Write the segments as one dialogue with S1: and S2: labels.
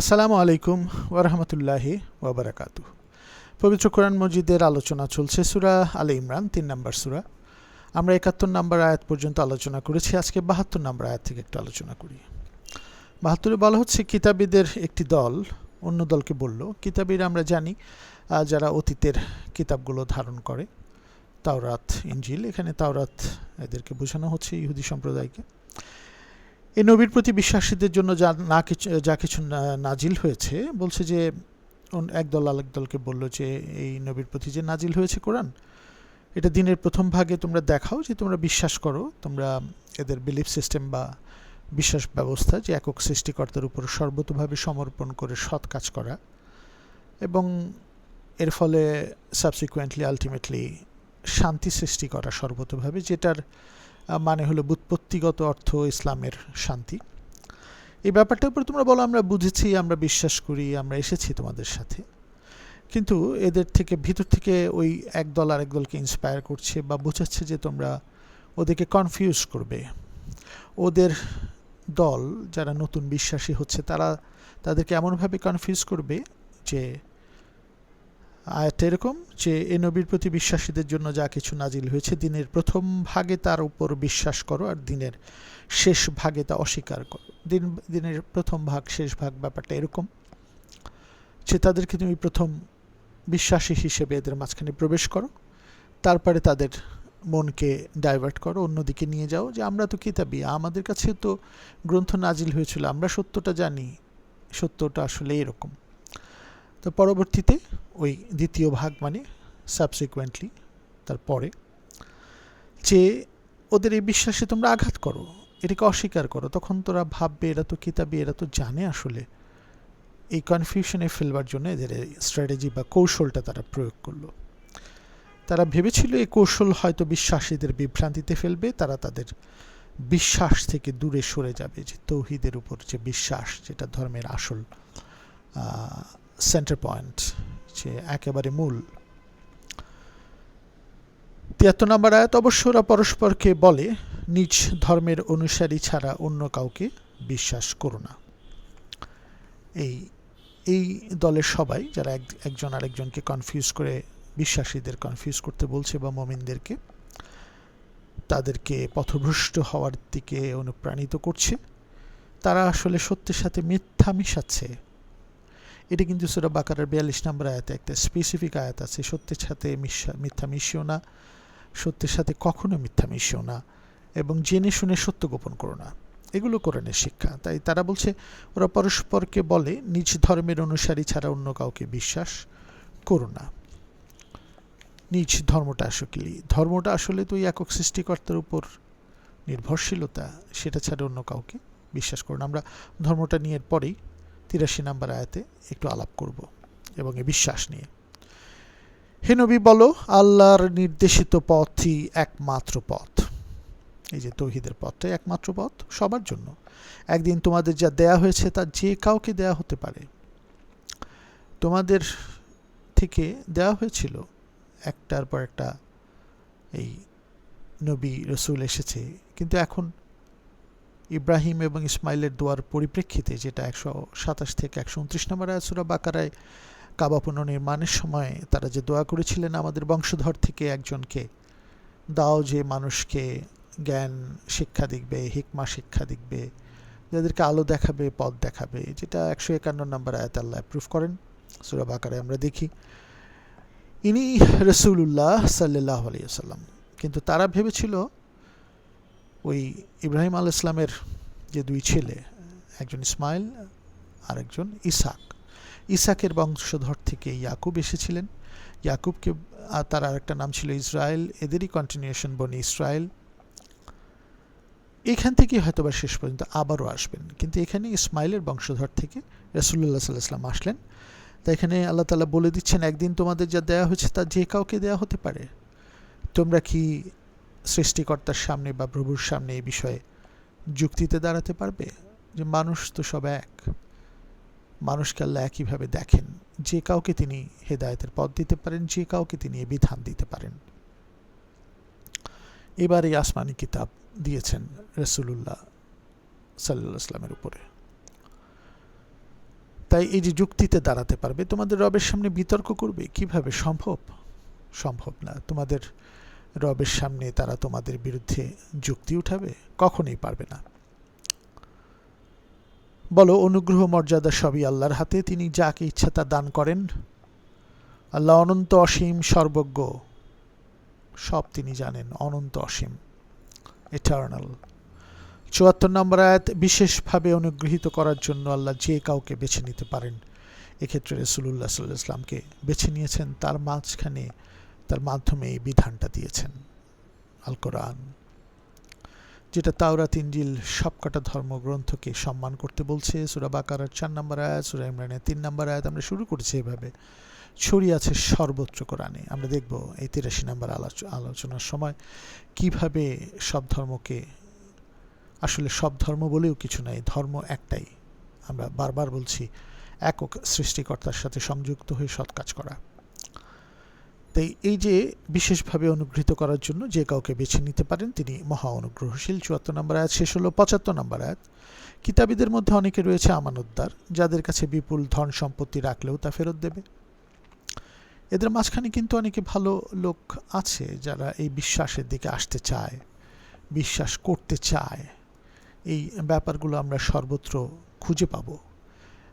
S1: আসসালামু আলাইকুম ওরহমতুল্লাহি ওবরাকাতু পবিত্র কোরআন মজিদের আলোচনা চলছে সুরা আলে ইমরান, তিন নম্বর সুরা। আমরা একাত্তর নম্বর আয়াত পর্যন্ত আলোচনা করেছি, আজকে বাহাত্তর নম্বর আয়াত থেকে একটু আলোচনা করি। বাহাত্তরে বলা হচ্ছে, কিতাবীদের একটি দল অন্য দলকে বলল, কিতাবীরা আমরা জানি যারা অতীতের কিতাবগুলো ধারণ করে, তাওরাত ইঞ্জিল এখানে তাওরাত এদেরকে বোঝানো হচ্ছে, ইহুদি সম্প্রদায়কে। এই নবীর প্রতি বিশ্বাসীদের জন্য যা না কিছু, যা কিছু নাজিল হয়েছে, বলছে যে একদল আলেক দলকে বলল যে, এই নবীর প্রতি যে নাজিল হয়েছে কোরআন, এটা দিনের প্রথম ভাগে তোমরা দেখাও যে তোমরা বিশ্বাস করো, তোমরা এদের বিলিফ সিস্টেম বা বিশ্বাস ব্যবস্থা যে একক সৃষ্টিকর্তার উপর সর্বতভাবে সমর্পণ করে সৎ কাজ করা এবং এর ফলে সাবসিকুয়েন্টলি আলটিমেটলি শান্তি সৃষ্টি করা সর্বতোভাবে, যেটার মানে হলো বুৎপত্তিগত অর্থ ইসলামের শান্তি। এই ব্যাপারটার উপর তোমরা বলো, আমরা বুঝেছি, আমরা বিশ্বাস করি, আমরা এসেছি তোমাদের সাথে। কিন্তু এদের থেকে, ভিতর থেকে ওই এক দল আরেক দলকে ইন্সপায়ার করছে বা বোঝাচ্ছে যে তোমরা ওদেরকে কনফিউজ করবে। ওদের দল যারা নতুন বিশ্বাসী হচ্ছে, তারা তাদেরকে এমনভাবে কনফিউজ করবে যে আয়াতটা এরকম যে, এ নবীর প্রতি বিশ্বাসীদের জন্য যা কিছু নাজিল হয়েছে, দিনের প্রথম ভাগে তার উপর বিশ্বাস করো আর দিনের শেষ ভাগে তা অস্বীকার করো। দিন, দিনের প্রথম ভাগ, শেষ ভাগ ব্যাপারটা এরকম যে, তাদেরকে তুমি প্রথম বিশ্বাসী হিসেবে এদের মাঝখানে প্রবেশ করো, তারপরে তাদের মনকে ডাইভার্ট করো, অন্যদিকে নিয়ে যাও। যে, আমরা তো কিতাবি, আমাদের কাছে তো গ্রন্থ নাজিল হয়েছিল, আমরা সত্যটা জানি। সত্যটা আসলে এরকম। তো পরবর্তীতে ওই দ্বিতীয় ভাগ মানে সাবসিকুয়েন্টলি তারপরে, যে ওদের এই বিশ্বাসে তোমরা আঘাত করো, এটাকে অস্বীকার করো, তখন তোরা ভাববে এরা তো কিতাবি, এরা তো জানে আসলে এই কনফিউশনে ফেলবার জন্য এদের স্ট্র্যাটেজি বা কৌশলটা তারা প্রয়োগ করল। তারা ভেবেছিল এই কৌশল হয়তো বিশ্বাসীদের বিভ্রান্তিতে ফেলবে, তারা তাদের বিশ্বাস থেকে দূরে সরে যাবে, যে তৌহিদের উপর যে বিশ্বাস, যেটা ধর্মের আসল সেন্টার পয়েন্ট যে একেবারে মূল। তিয়াত্তর নম্বর আয়াত, অবশ্য ওরা পরস্পরকে বলে, নিজ ধর্মের অনুসারী ছাড়া অন্য কাউকে বিশ্বাস করো না। এই এই দলের সবাই, যারা এক, একজন আরেকজনকে কনফিউজ করে, বিশ্বাসীদের কনফিউজ করতে বলছে বা মমিনদেরকে, তাদেরকে পথভ্রষ্ট হওয়ার দিকে অনুপ্রাণিত করছে। তারা আসলে সত্যের সাথে মিথ্যা মিশাচ্ছে। এটা কিন্তু সুরা বাকারের বিয়াল্লিশ নম্বর আয়াতে একটা স্পেসিফিক আয়াত আছে, সত্যের সাথে মিশা মিথ্যা মিশিও না, সত্যের সাথে কখনো মিথ্যা মিশিও না এবং জেনে শুনে সত্য গোপন করো না। এগুলো কোরআনের শিক্ষা। তাই তারা বলছে, ওরা পরস্পরকে বলে, নিজ ধর্মের অনুসারী ছাড়া অন্য কাউকে বিশ্বাস করো না। নিজ ধর্মটা আসলে ধর্মটা আসলে তো একক সৃষ্টিকর্তার উপর নির্ভরশীলতা, সেটা ছাড়া অন্য কাউকে বিশ্বাস করো না। আমরা ধর্মটা নিয়ে পরেই তিরাশি নাম্বার আয়াতে একটু আলাপ করব এবং এ বিশ্বাস নিয়ে। হে নবী, বলো, আল্লাহর নির্দেশিত পথই একমাত্র পথ। এই যে তৌহিদের পথটাই একমাত্র পথ সবার জন্য। একদিন তোমাদের যা দেয়া হয়েছে তা যে কাউকে দেয়া হতে পারে। তোমাদের থেকে দেওয়া হয়েছিল একটার পর একটা এই নবী রসুল এসেছে, কিন্তু এখন ইব্রাহিম এবং ইসমাইলের দোয়ার পরিপ্রেক্ষিতে, যেটা একশো সাতাশ থেকে একশো উনত্রিশ নম্বর আয়াসুরা বাকারায় কাবা পুনর্নির্মাণের সময় তারা যে দোয়া করেছিলেন আমাদের বংশধর থেকে একজনকে, দাও যে মানুষকে জ্ঞান, শিক্ষা দিকবে হিকমা, শিক্ষা দিকবে যাদেরকে আলো দেখাবে, পথ দেখাবে, যেটা একশো একান্ন নম্বর আয়াত আল্লাহ অ্যাপ্রুভ করেন। সুরা বাকারায় আমরা দেখি, ইনি রসুল্লাহ সাল্লাহ আলিয়াল্লাম কিন্তু তারা ভেবেছিল ওই ইব্রাহিম আল ইসলামের যে দুই ছেলে, একজন ইসমাইল আর একজন ইসাক। ইসাকের বংশধর থেকে ইয়াকুব এসেছিলেন। ইয়াকুবকে তার আরেকটা নাম ছিল ইসরায়েল এদেরই কন্টিনিউশন বনি ইসরায়েল এখান থেকে হয়তো বা শেষ পর্যন্ত আবারও আসবেন। কিন্তু এখানে ইসমাইলের বংশধর থেকে রসুল্লাহ সাল্লাহ সাল্লাম আসলেন। তা এখানে আল্লাহ তালা বলে দিচ্ছেন, একদিন তোমাদের যা দেয়া হয়েছে তা যে কাউকে দেয়া হতে পারে। তোমরা কি সৃষ্টিকর্তার সামনে বা প্রভুর সামনে এই বিষয়ে যুক্তিতে দাঁড়াতে পারবে? যে মানুষ তো সব এক। মানুষকে আল্লাহ একইভাবে দেখেন। যে কাউকে তিনি হেদায়তের পথ দিতে পারেন, যে কাউকে তিনি এ বিধান দিতে পারেন। এবার এই আসমানি কিতাব দিয়েছেন রসুল্লাহ সাল্লাহ উপরে। তাই এই যে যুক্তিতে দাঁড়াতে পারবে, তোমাদের রবের সামনে বিতর্ক করবে? কীভাবে সম্ভব? সম্ভব না। তোমাদের রবের সামনে তারা তোমাদের বিরুদ্ধে যুক্তি উঠাবে? কখনোই পারবে না। বলো, অনুগ্রহ, মর্যাদা সবই আল্লাহর হাতে। তিনি যাকে ইচ্ছা তা দান করেন। আল্লাহ অনন্ত, অসীম, সর্বজ্ঞ। সব তিনি জানেন, অনন্ত, অসীম এটার্নাল চুয়াত্তর নম্বর আয়াত, বিশেষভাবে অনুগৃহীত করার জন্য আল্লাহ যে কাউকে বেছে নিতে পারেন, এক্ষেত্রে রসুল্লাহ সাল্লাহ ইসলামকে বেছে নিয়েছেন। তার মাঝখানে তার মাধ্যমে এই বিধানটা দিয়েছেন আল কোরআন যেটা তাওরাত ইঞ্জিল সবকটা ধর্মগ্রন্থকে সম্মান করতে বলছে। সুরা বাকারার চার নম্বর আয়াত, সুরা ইমরানের তিন নম্বর আয়াত, আমরা শুরু করেছি এভাবে। ছড়িয়ে আছে সর্বোচ্চ কোরআনে। আমরা দেখব এই তিরাশি নম্বর আলোচনার সময় কীভাবে সব ধর্মকে, আসলে সব ধর্ম বলেও কিছু নাই, ধর্ম একটাই। আমরা বারবার বলছি, একক সৃষ্টিকর্তার সাথে সংযুক্ত হয়ে সৎ কাজ করা। তাই এই যে বিশেষভাবে অনুগৃহীত করার জন্য যে কাউকে বেছে নিতে পারেন, তিনি মহা অনুগ্রহশীল। চুয়াত্তর নম্বর আয়াত শেষ হলো। পঁচাত্তর নম্বর আয়াত। কিতাবীদের মধ্যে অনেকে রয়েছে আমানতদার, যাদের কাছে বিপুল ধন সম্পত্তি রাখলেও তা ফেরত দেবে। এদের মাঝখানে কিন্তু অনেকে ভালো লোক আছে যারা এই বিশ্বাসের দিকে আসতে চায়, বিশ্বাস করতে চায়। এই ব্যাপারগুলো আমরা সর্বত্র খুঁজে পাব।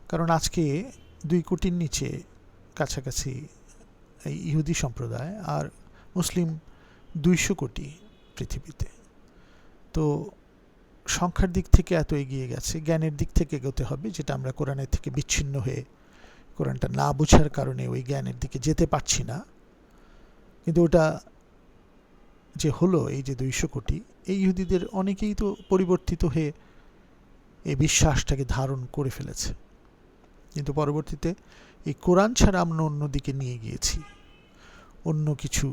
S1: কারণ আজকে দুই কোটির নিচে কাছাকাছি ইহুদি সম্প্রদায় আর মুসলিম দুইশো কোটি পৃথিবীতে। তো সংখ্যার দিক থেকে এত এগিয়ে গেছে, জ্ঞানের দিক থেকে এগোতে হবে, যেটা আমরা কোরআনের থেকে বিচ্ছিন্ন হয়ে কোরআনটা না বোঝার কারণে ওই জ্ঞানের দিকে যেতে পারছি না। কিন্তু ওটা যে হলো এই যে দুইশো কোটি, এই ইহুদিদের অনেকেই তো পরিবর্তিত হয়ে এই বিশ্বাসটাকে ধারণ করে ফেলেছে। কিন্তু পরবর্তীতে এই কোরআন ছাড়া আমরা অন্যদিকে নিয়ে গিয়েছি। অন্য কিছু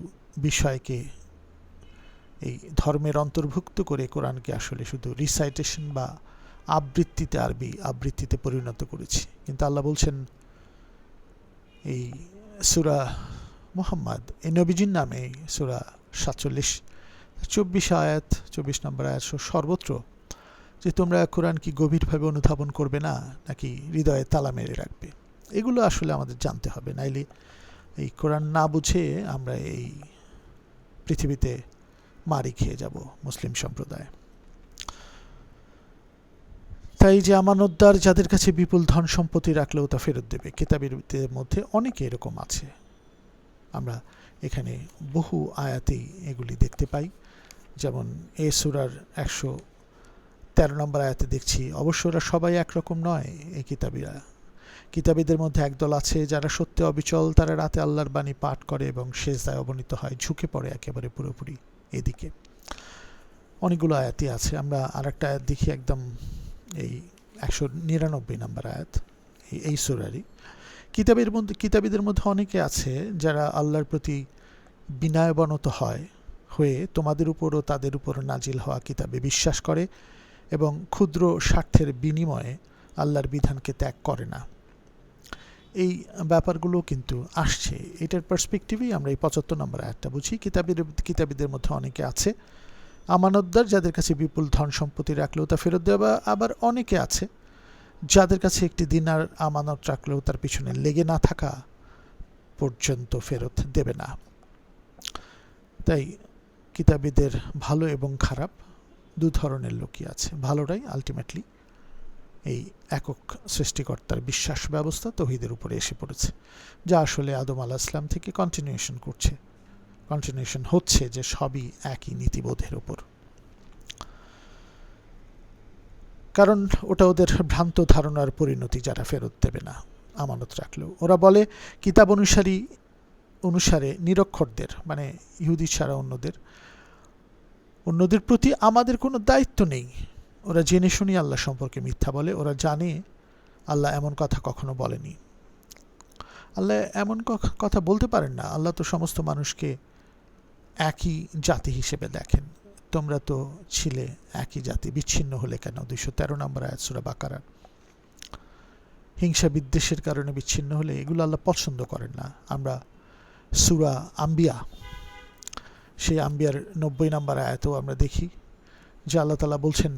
S1: বিষয়কে এই ধর্মের অন্তর্ভুক্ত করে কোরআনকে আসলে শুধু রিসাইটেশন বা আবৃত্তিতে আরবি আবৃত্তিতে পরিণত করেছি। কিন্তু আল্লাহ বলছেন, এই সুরা মোহাম্মদ, এই নবীজির নামে সুরা সাতচল্লিশ, চব্বিশ আয়াত, চব্বিশ নম্বর আয়াত সর্বত্র যে তোমরা কোরআন কি গভীরভাবে অনুধাবন করবে না, নাকি হৃদয়ে তালা মেরে রাখবে। এগুলো আসলে আমাদের জানতে হবে। নাইলে এই কোরআন না বুঝে আমরা এই পৃথিবীতে মারি খেয়ে যাব মুসলিম সম্প্রদায়। তাই যে আমানতদার যাদের কাছে বিপুল ধন সম্পত্তি রাখলেও তা ফেরত দেবে, কেতাবের মধ্যে অনেকে এরকম আছে। আমরা এখানে বহু আয়াতেই এগুলি দেখতে পাই। যেমন এ সুরার একশো তেরো নম্বর আয়াতে দেখছি, অবশ্য ওরা সবাই একরকম নয় এই কিতাবিরা। কিতাবীদের মধ্যে একদল আছে যারা সত্যি অবিচল, তারা রাতে আল্লাহর বাণী পাঠ করে এবং শেষ শেষদায় অবনীত হয়, ঝুঁকে পড়ে একেবারে পুরোপুরি এদিকে। অনেকগুলো আয়াতই আছে, আমরা আর একটা আয়াত দেখি একদম এই একশো নিরানব্বই নম্বর আয়াত, এই সুরারই। কিতাবের মধ্যে, কিতাবীদের মধ্যে অনেকে আছে যারা আল্লাহর প্রতি বিনয়বনত হয়, হয়ে তোমাদের উপরও তাদের উপর নাজিল হওয়া কিতাবে বিশ্বাস করে এবং ক্ষুদ্র স্বার্থের বিনিময়ে আল্লাহর বিধানকে ত্যাগ করে না। এই ব্যাপারগুলো কিন্তু আসছে। এটার পার্সপেক্টিভেই আমরা এই পঁচাত্তর নম্বর একটা বুঝি। কিতাবের, কিতাবীদের মধ্যে অনেকে আছে। আমানতদার যাদের কাছে বিপুল ধন সম্পত্তি রাখলেও তা ফেরত দেওয়া আবার অনেকে আছে যাদের কাছে একটি দিনার আমানত রাখলেও তার পিছনে লেগে না থাকা পর্যন্ত ফেরত দেবে না। তাই কিতাবীদের ভালো এবং খারাপ দু ধরনের লোকই আছে। ভালোটাই আলটিমেটলি এই একক সৃষ্টিকর্তার বিশ্বাস ব্যবস্থা তহিদের উপরে এসে পড়েছে, যা আসলে আদম আলাহ ইসলাম থেকে কন্টিনিউশন করছে। কন্টিনিউশন হচ্ছে যে সবই একই নীতিবোধের উপর। কারণ ওটা ওদের ভ্রান্ত ধারণার পরিণতি যারা ফেরত দেবে না, আমানত রাখলেও। ওরা বলে, কিতাব অনুসারী অনুসারে নিরক্ষরদের মানে ইহুদি ছাড়া অন্যদের অন্যদের প্রতি আমাদের কোনো দায়িত্ব নেই। ওরা জেনে শুনি আল্লাহ সম্পর্কে মিথ্যা বলে, ওরা জানে আল্লাহ এমন কথা কখনো বলেনি। আল্লাহ এমন কথা বলতে পারেন না। আল্লাহ তো সমস্ত মানুষকে একই জাতি হিসেবে দেখেন। তোমরা তো ছিলে একই জাতি, বিচ্ছিন্ন হলে কেন? দুইশো তেরো নম্বর আয়াত, সুরা বাকারা। হিংসা বিদ্বেষের কারণে বিচ্ছিন্ন হলে এগুলো আল্লাহ পছন্দ করেন না। আমরা সুরা আম্বিয়া, সেই আম্বিয়ার নব্বই নম্বর আয়াতেও আমরা দেখি, যে আল্লাহ তালা বলছেন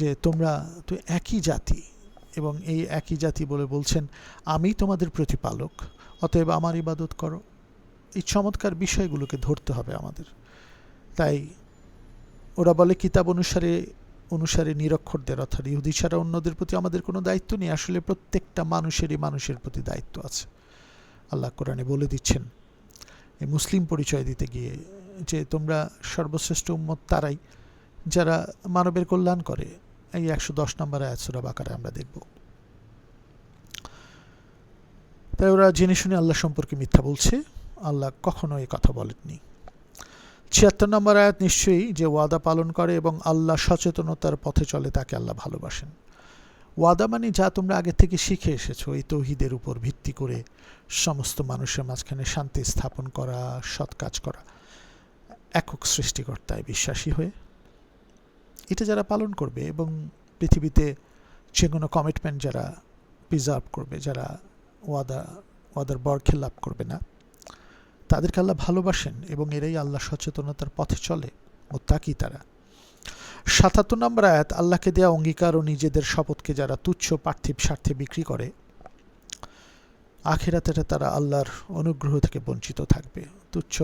S1: যে তোমরা, তো একই জাতি এবং এই একই জাতি বলে বলছেন, আমি তোমাদের প্রতিপালক, অতএব আমার ইবাদত করো। এই চমৎকার বিষয়গুলোকে ধরতে হবে আমাদের। তাই ওরা বলে, কিতাব অনুসারে অনুসারে নিরক্ষরদের অর্থাৎ ইহুদি ছাড়া অন্যদের প্রতি আমাদের কোনো দায়িত্ব নেই। আসলে প্রত্যেকটা মানুষেরই মানুষের প্রতি দায়িত্ব আছে। আল্লাহ কোরআনে বলে দিচ্ছেন, এই মুসলিম পরিচয় দিতে গিয়ে যে তোমরা সর্বশ্রেষ্ঠ উম্মত তারাই, যারা মানবের কল্যাণ করে। এই একশো দশ নম্বর আয়াতসুরা বাকারে আমরা দেখব। তাই ওরা জেনে শুনে আল্লাহ সম্পর্কে মিথ্যা বলছে। আল্লাহ কখনো এই কথা বলেননি। ছিয়াত্তর নম্বর আয়াত নিশ্চয়ই যে ওয়াদা পালন করে এবং আল্লাহ সচেতনতার পথে চলে তাকে আল্লাহ ভালোবাসেন। ওয়াদা মানে যা তোমরা আগে থেকে শিখে এসেছ, এই তৌহিদের উপর ভিত্তি করে সমস্ত মানুষের মাঝখানে শান্তি স্থাপন করা, সৎ কাজ করা। একক সৃষ্টিকর্তায় বিশ্বাসী হয়ে এটা যারা পালন করবে এবং পৃথিবীতে যে কোনো কমিটমেন্ট যারা প্রিজার্ভ করবে, যারা ওয়াদা, ওয়াদার বর খেলাপ করবে না, তাদেরকে আল্লাহ ভালোবাসেন এবং এরাই আল্লাহ সচেতনতার পথে চলে ও তাকি তারা। সাতাত্তর নম্বর আয়াত, আল্লাহকে দেওয়া অঙ্গীকার ও নিজেদের শপথকে যারা তুচ্ছ, পার্থিব স্বার্থে বিক্রি করে, আখেরাতে তারা আল্লাহর অনুগ্রহ থেকে বঞ্চিত থাকবে। তুচ্ছ,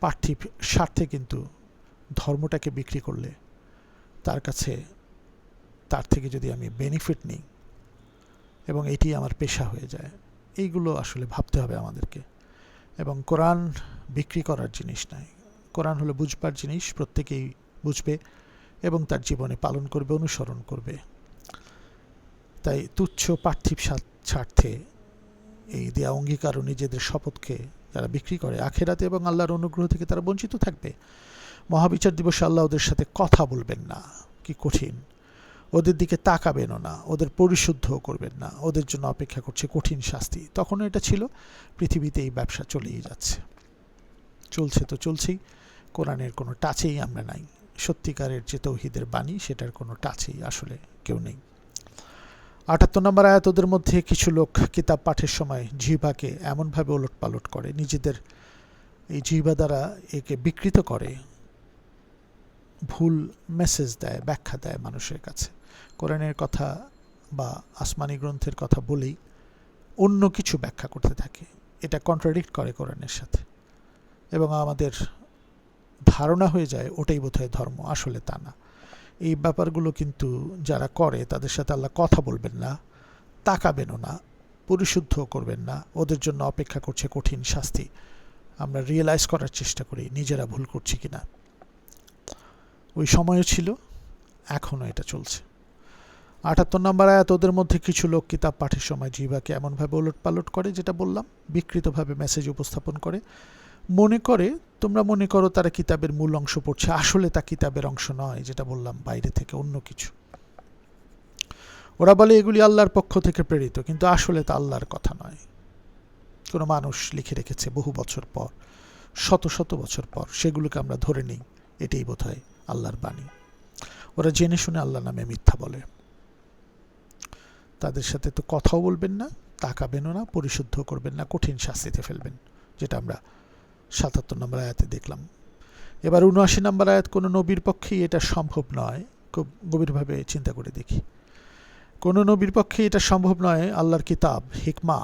S1: পার্থিব স্বার্থে কিন্তু ধর্মটাকে বিক্রি করলে তার কাছে তার থেকে যদি আমি বেনিফিট নিই এবং এটি আমার পেশা হয়ে যায়, এইগুলো আসলে ভাবতে হবে আমাদেরকে। এবং কোরআন বিক্রি করার জিনিস নয় কোরআন হলো বুঝবার জিনিস, প্রত্যেকেই বুঝবে এবং তার জীবনে পালন করবে, অনুসরণ করবে। তাই তুচ্ছ পার্থিব স্বার্থে এই দেয়া অঙ্গীকার ও নিজেদের শপথকে যারা বিক্রি করে, আখেরাতে এবং আল্লাহর অনুগ্রহ থেকে তারা বঞ্চিত থাকবে। মহাবিচার দিবসে আল্লাহ ওদের সাথে কথা বলবেন না। কি কঠিন। ওদের দিকে তাকাবেনও না। ওদের পরিশুদ্ধ করবেন না। ওদের জন্য অপেক্ষা করছে কঠিন শাস্তি। তখন এটা ছিল। পৃথিবীতে এই ব্যবসা চলেই যাচ্ছে। চলছে তো চলছেই। কোরআনের কোনো টাচেই আমরা নাই। সত্যিকারের যে তৌহিদের বাণী, সেটার কোনো টাচেই আসলে কেউ নেই। আটাত্তর নম্বর আয়াত, ওদের মধ্যে কিছু লোক কিতাব পাঠের সময় জিহ্বাকে এমনভাবে ওলট পালট করে, নিজেদের এই জিহ্বা দ্বারা একে বিকৃত করে। ভুল মেসেজ দেয়, ব্যাখ্যা দেয় মানুষের কাছে। কোরআনের কথা বা আসমানি গ্রন্থের কথা বলেই অন্য কিছু ব্যাখ্যা করতে থাকে। এটা কন্ট্রাডিক্ট করে কোরআনের সাথে। এবং আমাদের ধারণা হয়ে যায়, ওটাই বোধহয় ধর্ম, আসলে তা না। এই ব্যাপারগুলো কিন্তু যারা করে, তাদের সাথে আল্লাহ কথা বলবেন না, তাকাবেনও না পরিশুদ্ধ করবেন না। ওদের জন্য অপেক্ষা করছে কঠিন শাস্তি। আমরা রিয়েলাইজ করার চেষ্টা করি, নিজেরা ভুল করছি কিনা। ওই সময়ও ছিল, এখনও এটা চলছে। আটাত্তর নম্বর আয়াত, ওদের মধ্যে কিছু লোক কিতাব পাঠের সময় জিবাকে এমনভাবে ওলট পালট করে, যেটা বললাম, বিকৃতভাবে মেসেজ উপস্থাপন করে। মনে করে, তোমরা মনে করো তারা কিতাবের মূল অংশ পড়ছে, আসলে তা কিতাবের অংশ নয়, যেটা বললাম, বাইরে থেকে অন্য কিছু। ওরা বলে, এগুলি আল্লাহর পক্ষ থেকে প্রেরিত, কিন্তু আসলে তা আল্লাহর কথা নয়। কোনো মানুষ লিখে রেখেছে বহু বছর পর, শত শত বছর পর, সেগুলোকে আমরা ধরে নিই, এটাই বোধ হয় আল্লাহর বাণী। ওরা জেনে শুনে আল্লাহ নামে মিথ্যা বলে। তাদের সাথে তো কথাও বলবেন না, তাকাবেনও না পরিশুদ্ধ করবেন না, কঠিন শাস্তিতে ফেলবেন, যেটা আমরা সাতাত্তর নম্বর আয়াতে দেখলাম। এবার উনআশি নম্বর আয়াত, কোনো নবীর পক্ষেই এটা সম্ভব নয়, খুব গভীরভাবে চিন্তা করে দেখি। কোনো নবীর পক্ষে এটা সম্ভব নয়, আল্লাহর কিতাব, হিকমা,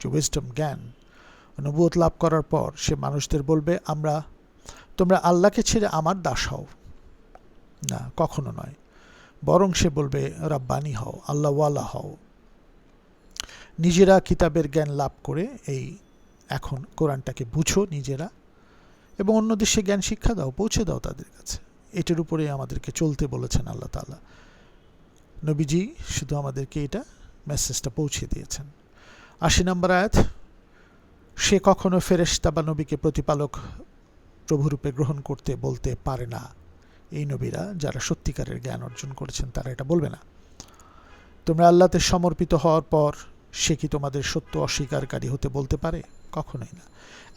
S1: যে উইজডম জ্ঞান নবুয়ত লাভ করার পর সে মানুষদের বলবে, আমরা, তোমরা আল্লাহকে ছেড়ে আমার দাস হও। না, কখনো নয়। বরং সে বলবে, রাব্বানি হও, আল্লাহওয়ালা হও। নিজেরা কিতাবের জ্ঞান লাভ করে এই এখন কোরআনটাকে বুঝো নিজেরা এবং অন্য দেশে জ্ঞান শিক্ষা দাও, পৌঁছে দাও তাদের কাছে। এটার উপরে আমাদেরকে চলতে বলেছেন আল্লাহ তালা নবীজি শুধু আমাদেরকে এটা মেসেজটা পৌঁছে দিয়েছেন। আশি নম্বর আয়াত, সে কখনো ফেরেস্তা বা নবীকে প্রতিপালক প্রভুরূপে গ্রহণ করতে বলতে পারে না। এই নবীরা যারা সত্যিকারের জ্ঞান অর্জন করেছেন, তারা এটা বলবে না। তোমরা আল্লাহতে সমর্পিত হওয়ার পর সে কি তোমাদের সত্য অস্বীকারী হতে বলতে পারে? কখনোই না।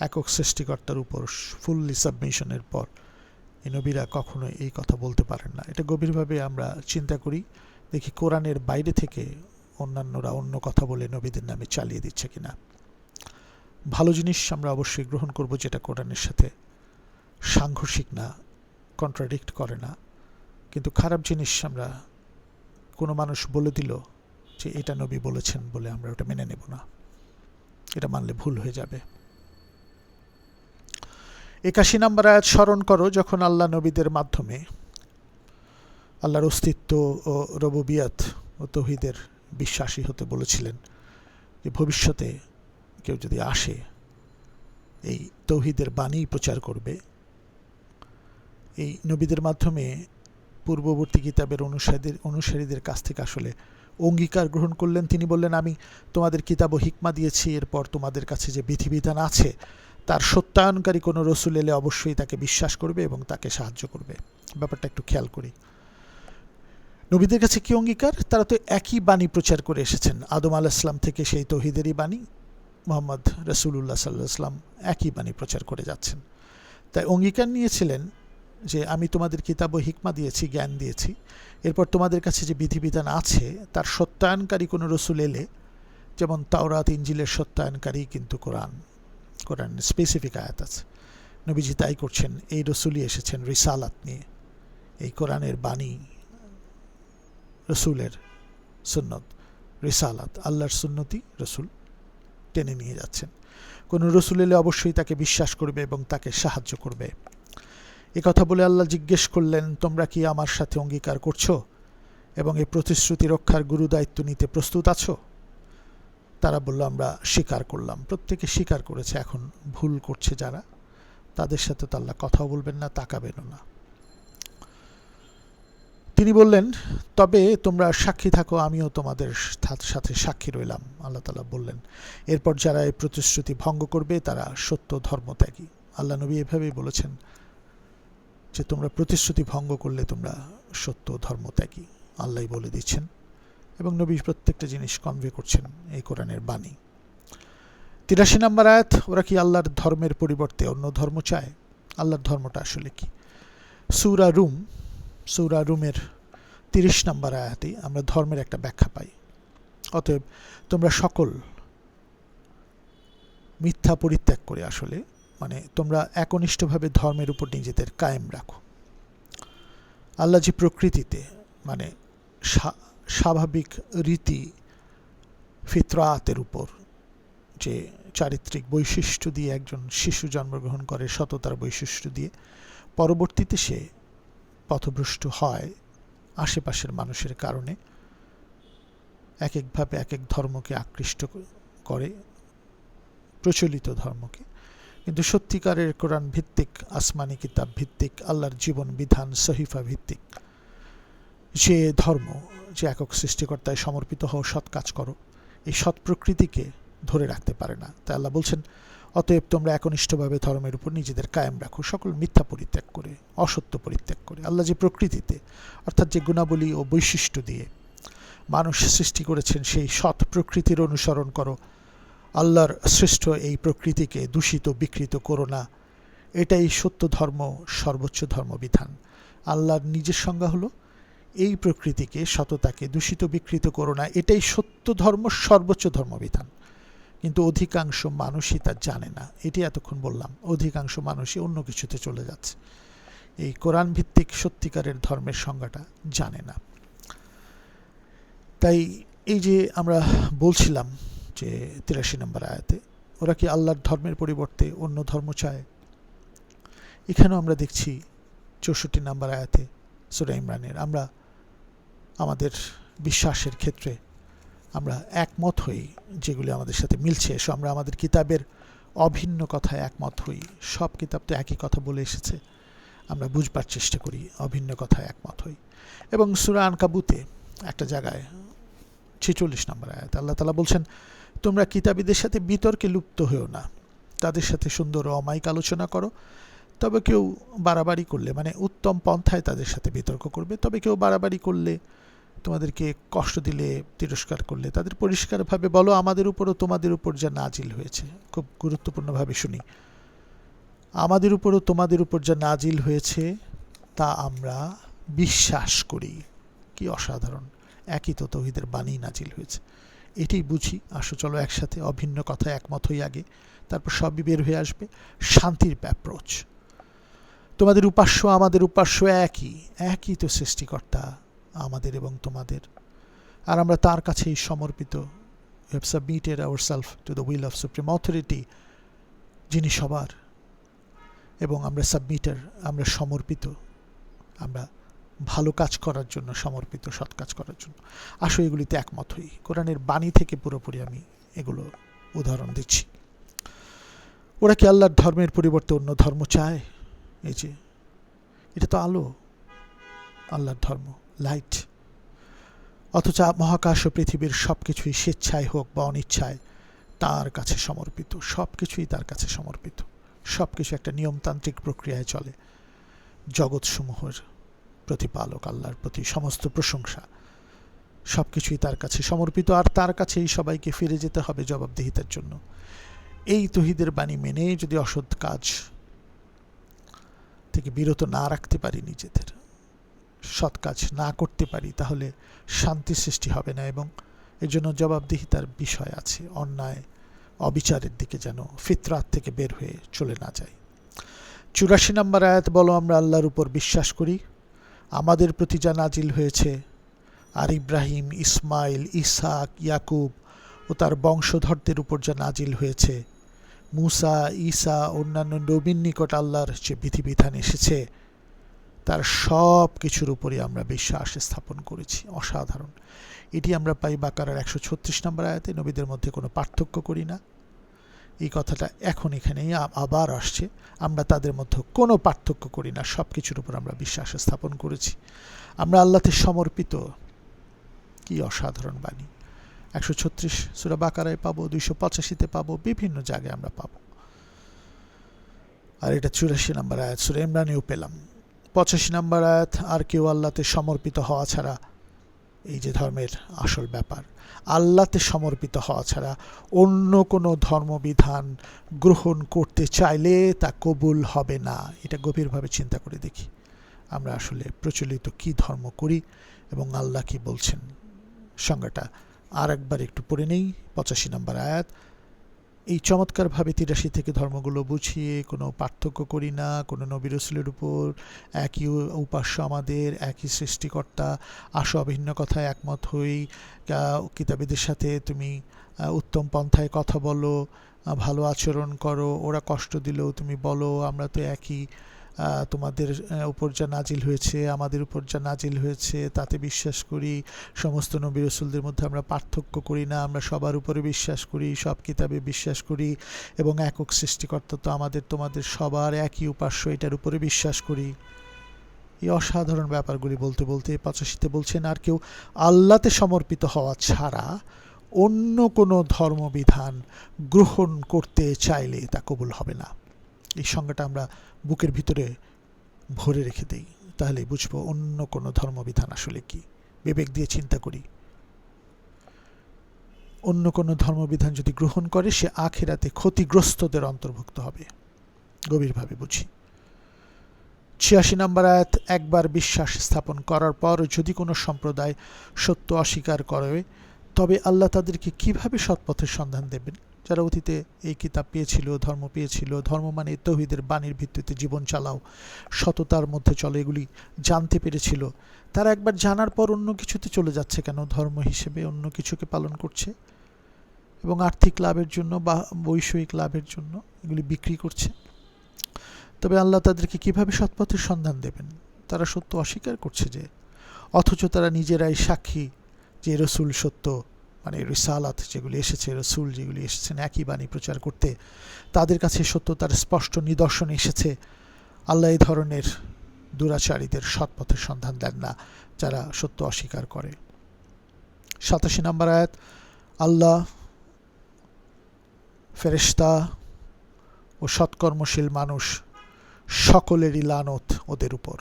S1: একক সৃষ্টিকর্তার উপর ফুললি সাবমিশনের পর এই নবীরা কখনোই এই কথা বলতে পারেন না। এটা গভীরভাবে আমরা চিন্তা করি। দেখি কোরআনের বাইরে থেকে অন্যান্যরা অন্য কথা বলে নবীদের নামে চালিয়ে দিচ্ছে কিনা। ভালো জিনিস আমরা অবশ্যই গ্রহণ করব যেটা কোরআনের সাথে সাংঘর্ষিক না কন্ট্রাডিক্ট করে না। কিন্তু খারাপ জিনিস আমরা, কোনো মানুষ বলে দিল যে এটা নবী বলেছেন বলে আমরা ওটা মেনে নেব না। এটা মানলে ভুল হয়ে যাবে। একাশি নম্বর আয়াত স্মরণ করো, যখন আল্লাহ নবীদের মাধ্যমে আল্লাহর অস্তিত্ব ও রববিয়াত ও তহিদের বিশ্বাসী হতে বলেছিলেন যে ভবিষ্যতে কেউ যদি আসে, এই তৌহিদের বাণী প্রচার করবে এই নবীদের মাধ্যমে পূর্ববর্তী কিতাবের অনুসারীদের অনুসারীদের কাছ থেকে আসলে অঙ্গীকার গ্রহণ করলেন। তিনি বললেন, আমি তোমাদের কিতাব ও হিকমা দিয়েছি, এরপর তোমাদের কাছে যে বিধিবিধান আছে, তার সত্যায়নকারী কোনো রসুল এলে অবশ্যই তাকে বিশ্বাস করবে এবং তাকে সাহায্য করবে। ব্যাপারটা একটু খেয়াল করি। নবীদের কাছে কি অঙ্গীকার? তারা তো একই বাণী প্রচার করে এসেছেন। আদম আলাহ ইসলাম থেকে সেই তহিদেরই বাণী, মোহাম্মদ রসুল্লাহ সাল্লাহ ইসলাম একই বাণী প্রচার করে যাচ্ছেন। তাই অঙ্গীকার নিয়েছিলেন যে আমি তোমাদের কিতাব ও হিকমা দিয়েছি, জ্ঞান দিয়েছি। এরপর তোমাদের কাছে যে বিধিবিধান আছে, তার সত্যায়নকারী কোনো রসুল এলে, যেমন তাওরাত ইঞ্জিলের সত্যায়নকারী কিন্তু কোরআন কোরআন স্পেসিফিক আয়াত আছে। নবীজি তাই করছেন, এই রসুলই এসেছেন রিসালাত নিয়ে, এই কোরআনের বাণী, রসুলের সুন্নত, রিসালাত, আল্লাহর সুন্নতি রসুল টেনে নিয়ে যাচ্ছেন। কোনো রসুল এলে অবশ্যই তাকে বিশ্বাস করবে এবং তাকে সাহায্য করবে। কথা বলে আল্লাহ জিজ্ঞেস করলেন, তোমরা কি আমার সাথে অঙ্গীকার করছ এবং এই প্রতিশ্রুতি রক্ষার গুরু দায়িত্ব নিতে প্রস্তুত আছো? তারা বলল, আমরা স্বীকার করলাম। প্রত্যেকে স্বীকার করেছে, এখন ভুল করছে যারা। তাদের সাথে তো আল্লাহ কথাও বলবেন না, তাকাবেনও না। তিনি বললেন, তবে তোমরা সাক্ষী থাকো, আমিও তোমাদের সাথে সাক্ষী রইলাম। আল্লাহ তালা বললেন, এরপর যারা এই প্রতিশ্রুতি ভঙ্গ করবে, তারা সত্য ধর্মত্যাগী। আল্লাহ নবী এভাবেই বলেছেন যে তোমরা প্রতিশ্রুতি ভঙ্গ করলে তোমরা সত্য ধর্মত্যাগী আল্লাহ বলে দিচ্ছেন এবং নবী প্রত্যেকটা জিনিস কনভে করছেন এই কোরআনের বাণী। তিরাশি নম্বর আয়াত, ওরা কি আল্লাহর ধর্মের পরিবর্তে অন্য ধর্ম চায়? আল্লাহর ধর্মটা আসলে কি? সুরা রুম, সুরা রুমের তিরিশ নম্বর আয়াতে আমরা ধর্মের একটা ব্যাখ্যা পাই। অতএব তোমরা সকল মিথ্যা পরিত্যাগ করে আসলে মানে তোমরা একনিষ্ঠভাবে ধর্মের উপর নিজেদের কায়েম রাখো। আল্লাহ যে প্রকৃতিতে মানে স্বাভাবিক রীতি ফিতরাতের উপর যে চারিত্রিক বৈশিষ্ট্য দিয়ে একজন শিশু জন্মগ্রহণ করে, সততার বৈশিষ্ট্য দিয়ে, পরবর্তীতে সে পথভ্রষ্ট হয় আশেপাশের মানুষের কারণে। এক একভাবে এক এক ধর্মকে আকৃষ্ট করে প্রচলিত ধর্মকে। কিন্তু সত্যিকারের কোরআন ভিত্তিক, আসমানি কিতাব ভিত্তিক, আল্লাহর জীবন বিধান সহিফা ভিত্তিক। যে ধর্ম, যে একক সৃষ্টিকর্তায় সমর্পিত হও, সৎ কাজ করো, এই সৎ প্রকৃতিকে ধরে রাখতে পারে না। তাই আল্লাহ বলছেন, অতএব তোমরা একনিষ্ঠভাবে ধর্মের উপর নিজেদের কায়েম রাখো, সকল মিথ্যা পরিত্যাগ করে, অসত্য পরিত্যাগ করে। আল্লাহ যে প্রকৃতিতে, অর্থাৎ যে গুণাবলী ও বৈশিষ্ট্য দিয়ে মানুষ সৃষ্টি করেছেন, সেই সৎ প্রকৃতির অনুসরণ করো আল্লাহর শ্রেষ্ঠ এই প্রকৃতিকে দূষিত, বিকৃত করো না। এটাই সত্য ধর্ম, সর্বোচ্চ ধর্মবিধান। আল্লাহর নিজের সংজ্ঞা হলো, এই প্রকৃতিকে, সততাকে দূষিত, বিকৃত করো না। এটাই সত্য ধর্ম, সর্বোচ্চ ধর্মবিধান। কিন্তু অধিকাংশ মানুষই তা জানে না। এটি এতক্ষণ বললাম, অধিকাংশ মানুষই অন্য কিছুতে চলে যাচ্ছে। এই কোরআন ভিত্তিক সত্যিকারের ধর্মের সংজ্ঞাটা জানে না। তাই এই যে আমরা বলছিলাম যে তিরাশি নম্বর আয়াতে, ওরা কি আল্লাহর ধর্মের পরিবর্তে অন্য ধর্ম চায়? এখানেও আমরা দেখছি চৌষট্টি নম্বর আয়াতে সুরা ইমরানের, আমরা আমাদের বিশ্বাসের ক্ষেত্রে আমরা একমত হই, যেগুলি আমাদের সাথে মিলছে। এসো আমরা আমাদের কিতাবের অভিন্ন কথায় একমত হই। সব কিতাব তো একই কথা বলে এসেছে। আমরা বুঝবার চেষ্টা করি, অভিন্ন কথায় একমত হই। এবং সুরা আনকাবুতে একটা জায়গায় ছেচল্লিশ নম্বর আয়াত আল্লাহ তালা বলছেন তোমরা কিতাবীদের সাথে বিতর্কে লুপ্ত হয়েও না। তাদের সাথে সুন্দর অমায়িক আলোচনা করো। তবে কেউ বাড়াবাড়ি করলে মানে উত্তম পন্থায় তাদের সাথে বিতর্ক করবে। তবে কেউ বাড়াবাড়ি করলে, তোমাদেরকে কষ্ট দিলে, তিরস্কার করলে, তাদের পরিষ্কারভাবে বলো, আমাদের উপরও তোমাদের উপর যা নাজিল হয়েছে। খুব গুরুত্বপূর্ণভাবে শুনি। আমাদের উপরও তোমাদের উপর যা নাজিল হয়েছে, তা আমরা বিশ্বাস করি। কি অসাধারণ। একই তো তহিদের বাণী নাজিল হয়েছে। এটাই বুঝি। আসো, চলো একসাথে অভিন্ন কথা একমত হয়ে আগে। তারপর সবই বের হয়ে আসবে। শান্তির অ্যাপ্রোচ তোমাদের উপাস্য আমাদের উপাস্য একই। একই তো সৃষ্টিকর্তা আমাদের এবং তোমাদের। আর আমরা তার কাছেই সমর্পিত। Have submitted our self to the will of supreme authority যিনি সবার। এবং আমরা সাবমিটার আমরা সমর্পিত। আমরা ভালো কাজ করার জন্য, সমর্পিত সৎ কাজ করার জন্য। আসো, এগুলিতে একমত হই। কোরআনের বাণী থেকে পুরোপুরি আমি এগুলো উদাহরণ দিচ্ছি। ওরা কি আল্লাহর ধর্মের পরিবর্তে অন্য ধর্ম চায়? এই যে, এটা তো আলো। আল্লাহর ধর্ম, লাইট। অথচ মহাকাশ ও পৃথিবীর সব কিছুই স্বেচ্ছায় হোক বা অনিচ্ছায়, তার কাছে সমর্পিত। সব কিছুই তার কাছে সমর্পিত। সব কিছু একটা নিয়মতান্ত্রিক প্রক্রিয়ায় চলে। জগৎসমূহের প্রতিপালক, আল্লাহর প্রতি সমস্ত প্রশংসা। সব কিছুই তার কাছে সমর্পিত, আর তার কাছেই সবাইকে ফিরে যেতে হবে জবাবদিহিতার জন্য। এই তহিদের বাণী মেনে যদি অসৎ কাজ থেকে বিরত না রাখতে পারি নিজেদের, সৎ কাজ না করতে পারি, তাহলে শান্তি সৃষ্টি হবে না এবং এর জন্য জবাবদিহিতার বিষয় আছে, অন্যায়, অবিচারের দিকে যেন ফিতরাত থেকে বের হয়ে চলে না যায়। চুরাশি নম্বর আয়াত বলো, আমরা আল্লাহর উপর বিশ্বাস করি। আমাদের প্রতি যা নাজিল হয়েছে, আর ইব্রাহিম, ইসমাইল ইসাক ইয়াকুব ও তার বংশধরদের উপর যা নাজিল হয়েছে, মুসা, ঈসা, অন্যান্য নবীন নিকট আল্লাহর যে বিধিবিধান এসেছে, তার সব কিছুর উপরই আমরা বিশ্বাস স্থাপন করেছি। অসাধারণ। এটি আমরা পাই বাকারার একশো ছত্রিশ নম্বর আয়াতে। নবীদের মধ্যে কোনো পার্থক্য করি না। এই কথাটা এখন এখানেই আবার আসছে। আমরা তাদের মধ্যে কোনো পার্থক্য করি না সব কিছুর উপর আমরা বিশ্বাস স্থাপন করেছি। আমরা আল্লাহতে সমর্পিত। কি অসাধারণ বাণী। একশো ছত্রিশ সুরা বাকারায় পাবো, দুইশো পঁচাশিতে পাবো, বিভিন্ন জায়গায় আমরা পাবো। আর এটা চুরাশি নম্বর আয়াত, সুরা ইমরানেও পেলাম। পঁচাশি নম্বর আয়াত, আর কেউ আল্লাহতে সমর্পিত হওয়া ছাড়া এই যে ধর্মের আসল ব্যাপার। আল্লাহতে সমর্পিত হওয়া ছাড়া অন্য কোনো ধর্মবিধান গ্রহণ করতে চাইলে তা কবুল হবে না। এটা গভীরভাবে চিন্তা করে দেখি। আমরা আসলে প্রচলিত কি ধর্ম করি এবং আল্লাহ কি বলছেন? সংজ্ঞাটা আর একবার একটু পড়ে নেই। পঁচাশি নম্বর আয়াত এই চমৎকারভাবে তিরাশি থেকে ধর্মগুলো বুঝিয়ে কোনো পার্থক্য করি না, কোনো নবিরসুলের উপর একই উপাস্য আমাদের, একই সৃষ্টিকর্তা, আসো অভিন্ন কথায় একমত হই কিতাবীদের সাথে তুমি উত্তম পন্থায় কথা বলো ভালো আচরণ করো, ওরা কষ্ট দিলেও তুমি বলো, আমরা তো একই তোমাদের উপর যা নাজিল হয়েছে, আমাদের উপর যা নাজিল হয়েছে, তাতে বিশ্বাস করি, সমস্ত নবী রসুলদের মধ্যে আমরা পার্থক্য করি না, আমরা সবার উপরে বিশ্বাস করি, সব কিতাবে বিশ্বাস করি এবং একক সৃষ্টিকর্তা তো আমাদের, তোমাদের সবার একই উপাস্য, এটার উপরে বিশ্বাস করি। এই অসাধারণ ব্যাপারগুলি বলতে বলতে পঁচাশিতে বলছেন, আর কেউ আল্লাতে সমর্পিত হওয়া ছাড়া অন্য কোনো ধর্মবিধান গ্রহণ করতে চাইলে তা কবুল হবে না। এই সংজ্ঞাটা আমরা বুকের ভিতরে ভরে রেখে দিই তাহলে বুঝব অন্য কোনো ধর্মবিধান আসলে কি। বিবেক দিয়ে চিন্তা করি। অন্য কোনো ধর্মবিধান যদি গ্রহণ করে, সে আখেরাতে ক্ষতিগ্রস্তদের অন্তর্ভুক্ত হবে। গভীরভাবে বুঝি। ছিয়াশি নম্বর আয়াত, একবার বিশ্বাস স্থাপন করার পর যদি কোনো সম্প্রদায় সত্য অস্বীকার করে, তবে আল্লাহ তাদেরকে কীভাবে সৎপথের সন্ধান দেবেন? যারা অতীতে এই কিতাব পেয়েছিল, ধর্ম পেয়েছিল, ধর্ম মানে তহিদের বাণীর ভিত্তিতে জীবন চালাও, সততার মধ্যে চলে, এগুলি জানতে পেরেছিল। তারা একবার জানার পর অন্য কিছুতে চলে যাচ্ছে কেন? ধর্ম হিসেবে অন্য কিছুকে পালন করছে? এবং আর্থিক লাভের জন্য বা বৈষয়িক লাভের জন্য এগুলি বিক্রি করছে? তবে আল্লাহ তাদেরকে কীভাবে সৎপথের সন্ধান দেবেন? তারা সত্য অস্বীকার করছে যে, অথচ তারা নিজেরাই সাক্ষী যে রসুল সত্য। মানে রিসালাত যেগুলি এসেছে, রসুল যেগুলি এসেছেন, একই বাণী প্রচার করতে, তাদের কাছে সত্যতার স্পষ্ট নিদর্শন এসেছে। আল্লাহ এই ধরনের দুরাচারীদের সৎপথের সন্ধান দেন না, যারা সত্য অস্বীকার করে। সাতাশি নম্বর আয়াত, আল্লাহ ফেরেস্তা ও সৎকর্মশীল মানুষ সকলেরই লানত ওদের উপর।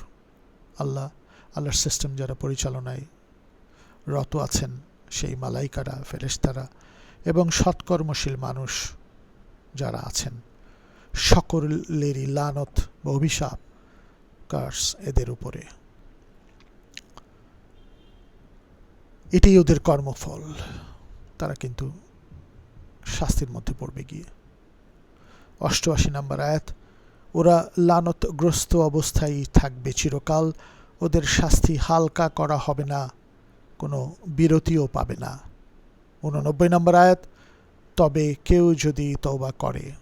S1: আল্লাহ, আল্লাহর সিস্টেম যারা পরিচালনায় রত আছেন সেই মালাইকারা ফেরেস্তারা এবং সৎকর্মশীল মানুষ যারা আছেন। সকলেরই লানত বা অভিশাপ কার্স এদের উপরে। এটাই ওদের কর্মফল। তারা কিন্তু শাস্তির মধ্যে পড়বে গিয়ে। অষ্টআশি নম্বর আয়াত, ওরা লানতগ্রস্ত অবস্থায় থাকবে চিরকাল, ওদের শাস্তি হালকা করা হবে না। কোনো বিরতিও পাবে না। উননব্বই নম্বর আয়াত, তবে কেউ যদি তওবা করে।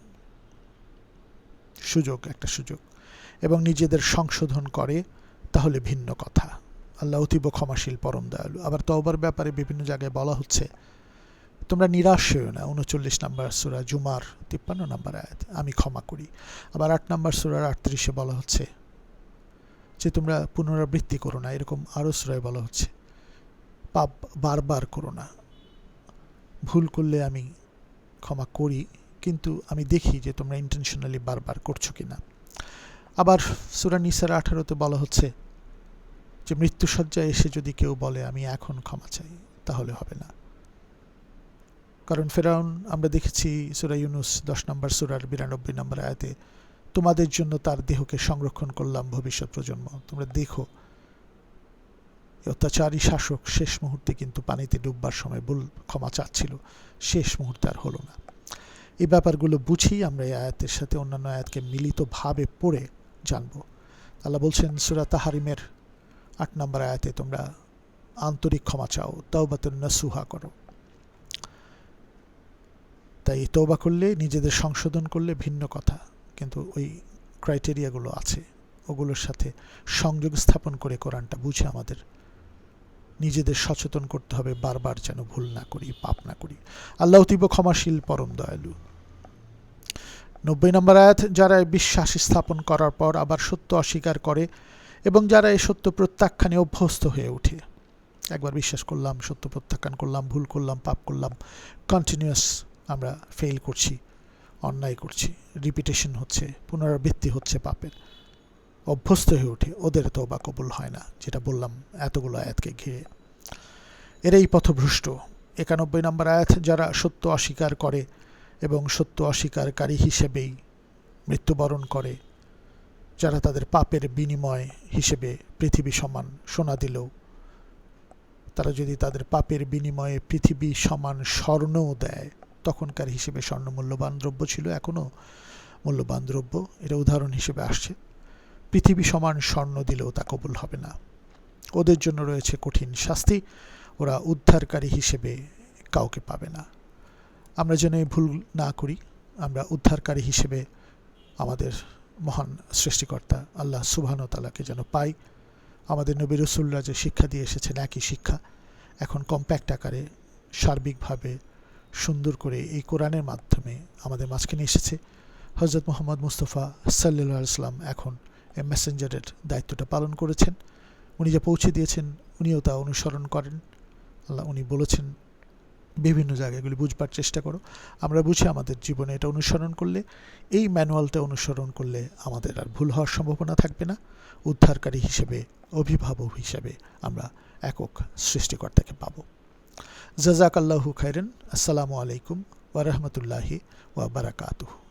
S1: সুযোগ, একটা সুযোগ। এবং নিজেদের সংশোধন করে, তাহলে ভিন্ন কথা। আল্লাহ অতীব ক্ষমাশীল, পরম দয়ালু। আবার তওবার ব্যাপারে বিভিন্ন জায়গায় বলা হচ্ছে, তোমরা নিরাশ হয়েও না। উনচল্লিশ নম্বর সুরা জুমার তিপ্পান্ন নম্বর আয়াত, আমি ক্ষমা করি। আবার আট নম্বর সুরার আটত্রিশে বলা হচ্ছে যে, তোমরা পুনরাবৃত্তি করো না। এরকম আরও সুরায় বলা হচ্ছে। পাপ বারবার করো না। ভুল করলে আমি ক্ষমা করি, কিন্তু আমি দেখি যে তোমরা ইন্টেনশনালি বারবার করছ কিনা। আবার সুরা নিসার আঠারোতে বলা হচ্ছে, যে মৃত্যুসজ্জায় এসে যদি কেউ বলে, আমি এখন ক্ষমা চাই, তাহলে হবে না। কারণ ফেরাউন, আমরা দেখেছি সুরা ইউনুস দশ নম্বর সুরার বিরানব্বই নম্বর আয়াতে, তোমাদের জন্য তার দেহকে সংরক্ষণ করলাম ভবিষ্যৎ প্রজন্ম। তোমরা দেখো অত্যাচারী শাসক শেষ মুহূর্তে কিন্তু পানিতে ডুববার সময় ভুল ক্ষমা চাচ্ছিল। শেষ মুহূর্তে আর হলো না। এই ব্যাপারগুলো বুঝি আমরা এই আয়াতের সাথে অন্যান্য আয়াতকে মিলিতভাবে পড়ে জানব। আল্লাহ বলছেন, সুরা তাহারিমের আট নম্বর আয়াতে তোমরা আন্তরিক ক্ষমা চাও, তাওবাতুন নাসুহা করো। তাই তৌবা করলে, নিজেদের সংশোধন করলে ভিন্ন কথা, কিন্তু ওই ক্রাইটেরিয়াগুলো আছে। ওগুলোর সাথে সংযোগ স্থাপন করে কোরআনটা বুঝে আমাদের নিজেদের সচেতন করতে হবে, বারবার যেন ভুল না করি, পাপ না করি। আল্লাহ তীব্র ক্ষমাশীল, পরম দয়ালু। নব্বই নম্বর আয়াত, যারা বিশ্বাস স্থাপন করার পর আবার সত্য অস্বীকার করে এবং যারা এই সত্য প্রত্যাখ্যানে অভ্যস্ত হয়ে ওঠে। একবার বিশ্বাস করলাম, সত্য প্রত্যাখ্যান করলাম, ভুল করলাম, পাপ করলাম কন্টিনিউয়াস আমরা ফেল করছি, অন্যায় করছি রিপিটেশন হচ্ছে, পুনরাবৃত্তি হচ্ছে পাপের। অভ্যস্ত হয়ে ওঠে ওদের তো বা কবুল হয় না, যেটা বললাম এতগুলো আয়াতকে ঘিরে। এরাই পথভ্রষ্ট একানব্বই নম্বর আয়াত, যারা সত্য অস্বীকার করে এবং সত্য অস্বীকারী হিসেবেই মৃত্যুবরণ করে, যারা তাদের পাপের বিনিময় হিসেবে পৃথিবী সমান সোনা দিলেও, তারা যদি তাদের পাপের বিনিময়ে পৃথিবী সমান স্বর্ণও দেয়, তখনকার হিসেবে স্বর্ণ মূল্যবান দ্রব্য ছিল এখনও মূল্যবান দ্রব্য এটা উদাহরণ হিসেবে আসছে। পৃথিবী সমান স্বর্ণ দিলেও তা কবুল হবে না। ওদের জন্য রয়েছে কঠিন শাস্তি, ওরা উদ্ধারকারী হিসেবে কাউকে পাবে না। আমরা যেন এই ভুল না করি, আমরা উদ্ধারকারী হিসেবে আমাদের মহান সৃষ্টিকর্তা আল্লাহ সুবহান তালাকে যেন পাই। আমাদের নবী রসুল্লাহ যে শিক্ষা দিয়ে এসেছেন একই শিক্ষা। এখন কম্প্যাক্ট আকারে, সার্বিকভাবে সুন্দর করে এই কোরআনের মাধ্যমে আমাদের মাঝখানে এসেছে। হজরত মোহাম্মদ মুস্তফা সাল্লা ইসলাম এখন মেসেঞ্জারের দায়িত্বটা পালন করেছেন। উনি যা পৌঁছে দিয়েছেন, উনিও তা অনুসরণ করেন। আল্লাহ উনি বলেছেন, বিভিন্ন জায়গাগুলি বুঝবার চেষ্টা করো। আমরা বুঝি আমাদের জীবনে এটা অনুসরণ করলে, এই ম্যানুয়ালটা অনুসরণ করলে আমাদের আর ভুল হওয়ার সম্ভাবনা থাকবে না। উদ্ধারকারী হিসেবে, অভিভাবক হিসেবে আমরা একক সৃষ্টিকর্তাকে পাব। জাজাক আল্লাহু খাইরেন আসসালামু আলাইকুম ওয়া বারাকাতুহু।